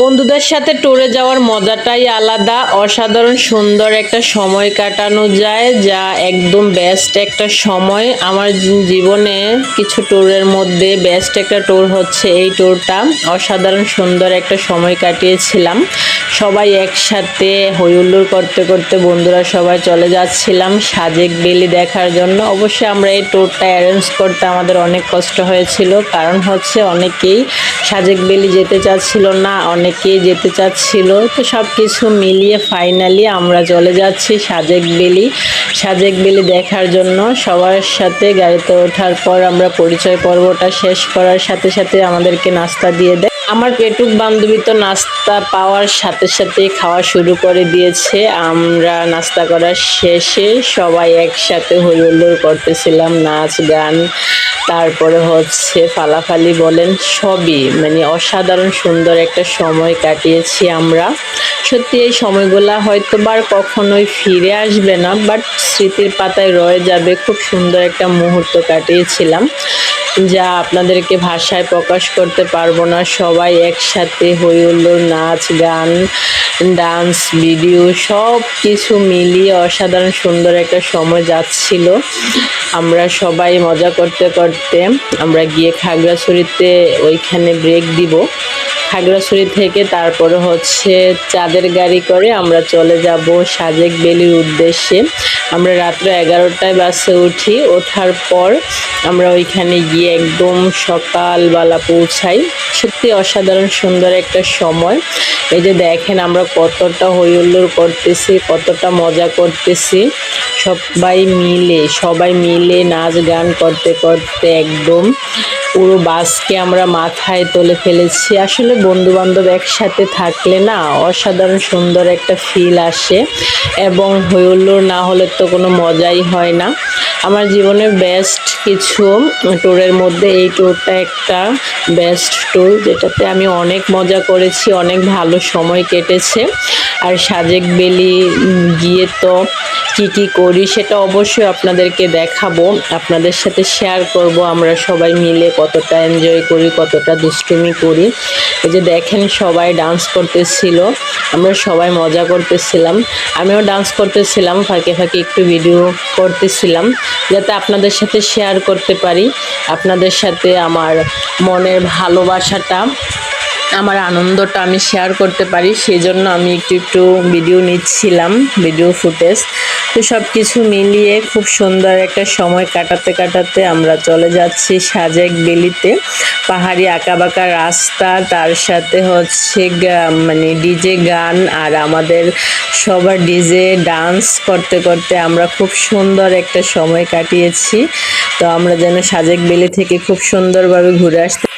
বন্ধুদের সাথে ট্যুরে যাওয়ার মজাটাই আলাদা। অসাধারণ সুন্দর একটা সময় কাটানো যায়, যা একদম বেস্ট একটা সময়। আমার জীবনে কিছু ট্যুরের মধ্যে বেস্ট একটা ট্যুর হচ্ছে এই ট্যুরটা অসাধারণ সুন্দর একটা সময় কাটিয়েছিলাম। সবাই একসাথে হইহুল্লোড় করতে করতে বন্ধুরা সবাই চলে যাচ্ছিলাম সাজেক বেলি দেখার জন্য। অবশ্যই আমরা এই ট্যুরটা অ্যারেঞ্জ করতে আমাদের অনেক কষ্ট হয়েছিল। কারণ হচ্ছে অনেকেই সাজেক বেলি যেতে চাচ্ছিল না অনেকেই যেতে চাচ্ছিল? তো সব কিছু মিলিয়ে ফাইনালি আমরা চলে যাচ্ছি সাজেক বেলি। সাজেক বেলি দেখার জন্য সবার সাথে গাড়িতে ওঠার পর আমরা পরিচয় পর্বটা শেষ করার সাথে সাথে আমাদেরকে নাস্তা দিয়ে দেয়। আমার পেটুক বান্ধবী তো নাস্তা পাওয়ার সাথে সাথে খাওয়া শুরু করে দিয়েছে। আমরা নাস্তা করার শেষে সবাই একসাথে হই হুল্লোড় করতেছিলাম নাচ, গান তারপরে হচ্ছে ফালাফালি বলেন সবই মানে অসাধারণ সুন্দর একটা সময় কাটিয়েছি আমরা। সত্যি এই সময়গুলা হয়তো বার কখনোই ফিরে আসবে না বাট স্মৃতির পাতায় রয়ে যাবে, খুব সুন্দর একটা মুহূর্ত কাটিয়েছিলাম। যা আপনাদেরকে ভাষায় প্রকাশ করতে পারব না। সবাই একসাথে হই হুল্লোড়, নাচ, গান, ডান্স, ভিডিও সব কিছু মিলিয়ে অসাধারণ সুন্দর একটা সময় যাচ্ছিল। আমরা সবাই মজা করতে করতে আমরা গিয়ে খাগড়াছড়িতে ওইখানে ব্রেক দিব। খাগড়াছড়ি থেকে তারপরে হচ্ছে চাঁদের গাড়ি করে আমরা চলে যাব সাজেক বেলির উদ্দেশ্যে। আমরা রাত্রে এগারোটায় বাসে উঠি, ওঠার পর আমরা ওইখানে গিয়ে একদম সকালবেলা পৌঁছাই। সত্যি অসাধারণ সুন্দর একটা সময়। এই যে দেখেন আমরা কতটা হইহুল্লোড় করতেছি, কতটা মজা করতেছি। সবাই মিলে সবাই মিলে নাচ গান করতে করতে একদম পুরো বাসকে আমরা মাথায় তুলে ফেলেছি। আসলে বন্ধু বান্ধব একসাথে থাকলে না অসাধারণ সুন্দর একটা ফিল আসে এবং হইল না হলে তো কোনো মজাই হয় না। আমার জীবনের বেস্ট কিছু ট্যুরের মধ্যে এই ট্যুরটা একটা বেস্ট ট্যুর যেটাতে আমি অনেক মজা করেছি, অনেক ভালো সময় কেটেছে। আর সাজেক বেলি গিয়ে তো কি কি করি সেটা অবশ্যই আপনাদেরকে দেখাবো, আপনাদের সাথে শেয়ার করব, আমরা সবাই মিলে কতটা এনজয় করি, কতটা দুষ্টুমি করি। এই যে দেখেন সবাই ডান্স করতেছিল, আমরা সবাই মজা করতেছিলাম। আমিও ডান্স করতেছিলাম, ফাঁকে ফাঁকে একটু ভিডিও করতেছিলাম। যাতে আপনাদের সাথে শেয়ার করতে পারি। আপনাদের সাথে আমার মনের ভালোবাসাটা আমার আনন্দটা আমি শেয়ার করতে পারি সেই জন্য আমি একটু একটু ভিডিও নিচ্ছিলাম ভিডিও ফুটেজ তো সব কিছু মিলিয়ে খুব সুন্দর একটা সময় কাটাতে কাটাতে আমরা চলে যাচ্ছি সাজেক বেলিতে পাহাড়ি আঁকাবাঁকা রাস্তা, তার সাথে হচ্ছে মানে ডিজে গান আর আমাদের সবার ডিজে ডান্স করতে করতে আমরা খুব সুন্দর একটা সময় কাটিয়েছি। তো আমরা যেন সাজেক বেলি থেকে খুব সুন্দরভাবে ঘুরে আসতে